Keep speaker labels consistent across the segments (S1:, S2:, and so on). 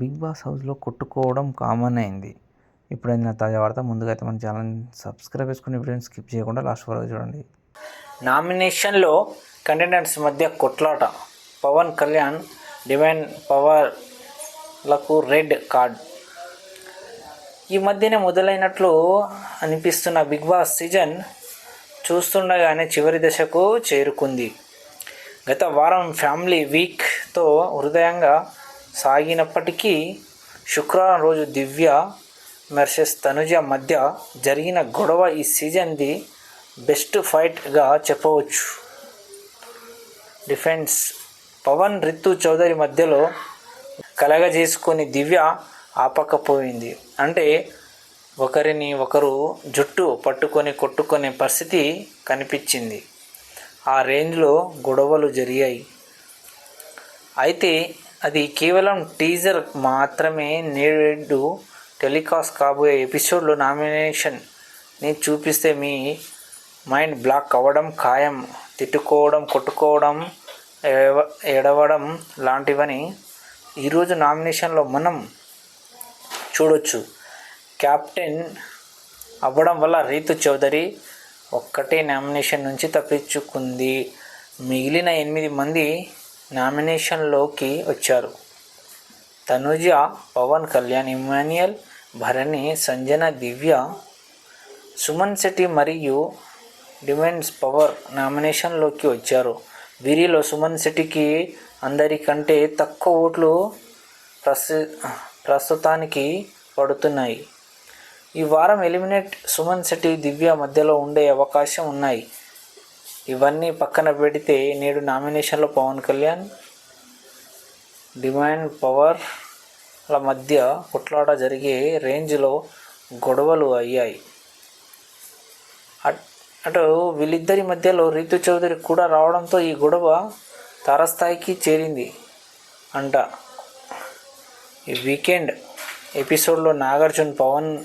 S1: Big boss హౌస్లో కొట్టుకోవడం common అయింది. ఇప్పుడైనా తాజా వార్త. ముందుగా అయితే మన ఛానల్ సబ్స్క్రైబ్ చేసుకుని వీడియోని స్కిప్ చేయకుండా లాస్ట్ వరకు చూడండి.
S2: నామినేషన్లో కంటెండెంట్స్ మధ్య కొట్లాట. పవన్ కళ్యాణ్ డివైన్ పవర్లకు రెడ్ కార్డ్. ఈ మధ్యనే మొదలైనట్లు అనిపిస్తున్న బిగ్ బాస్ సీజన్ చూస్తుండగానే చివరి దశకు చేరుకుంది. గత వారం ఫ్యామిలీ వీక్తో హృదయంగా సాగినప్పటికీ శుక్రవారం రోజు దివ్య మెర్సెస్ తనుజ మధ్య జరిగిన గొడవ ఈ సీజన్ది బెస్ట్ ఫైట్గా చెప్పవచ్చు. డిఫెన్స్ పవన్ రితు చౌదరి మధ్యలో కలగజేసుకొని దివ్య ఆపకపోయింది. అంటే ఒకరిని ఒకరు జుట్టు పట్టుకొని కొట్టుకునే పరిస్థితి కనిపించింది. ఆ రేంజ్లో గొడవలు జరిగాయి. అయితే అది కేవలం టీజర్ మాత్రమే నేడు టెలికాస్ట్ కాబోయే ఎపిసోడ్లో నామినేషన్ని చూపిస్తే మీ మైండ్ బ్లాక్ అవ్వడం ఖాయం తిట్టుకోవడం కొట్టుకోవడం ఎడవడం లాంటివని ఈరోజు నామినేషన్లో మనం చూడొచ్చు. క్యాప్టెన్ అవ్వడం వల్ల రీతు చౌదరి ఒక్కటే నామినేషన్ నుంచి తప్పించుకుంది. మిగిలిన ఎనిమిది మంది నామినేషన్లోకి వచ్చారు. తనుజ పవన్ కళ్యాణ్ ఇమాన్యుయల్ భరణి సంజన దివ్య సుమన్ శెట్టి మరియు డిమెన్స్ పవర్ నామినేషన్లోకి వచ్చారు. వీరిలో సుమన్ శెట్టికి అందరికంటే తక్కువ ఓట్లు ప్రస్తు ప్రస్తుతానికి పడుతున్నాయి. ఈ వారం ఎలిమినేట్ సుమన్ శెట్టి దివ్య మధ్యలో ఉండే అవకాశం ఉన్నాయి. ఇవన్నీ పక్కన పెడితే నేడు నామినేషన్లో పవన్ కళ్యాణ్ డిమాండ్ పవర్ల మధ్య కొట్లాట జరిగే రేంజ్లో గొడవలు అయ్యాయి. అట్- అటు వీళ్ళిద్దరి మధ్యలో రీతు చౌదరి కూడా రావడంతో ఈ గొడవ తారస్థాయికి చేరింది అంట. ఈ వీకెండ్ ఎపిసోడ్లో నాగార్జున పవన్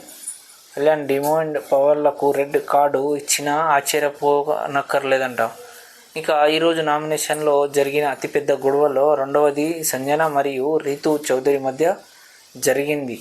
S2: కళ్యాణ్ డిమాండ్ పవర్లకు రెడ్ కార్డు ఇచ్చినా ఆశ్చర్యపోనక్కర్లేదంట. ఇక ఈరోజు నామినేషన్లో జరిగిన అతిపెద్ద గొడవలో రెండవది సంజన మరియు రీతు చౌదరి మధ్య జరిగింది.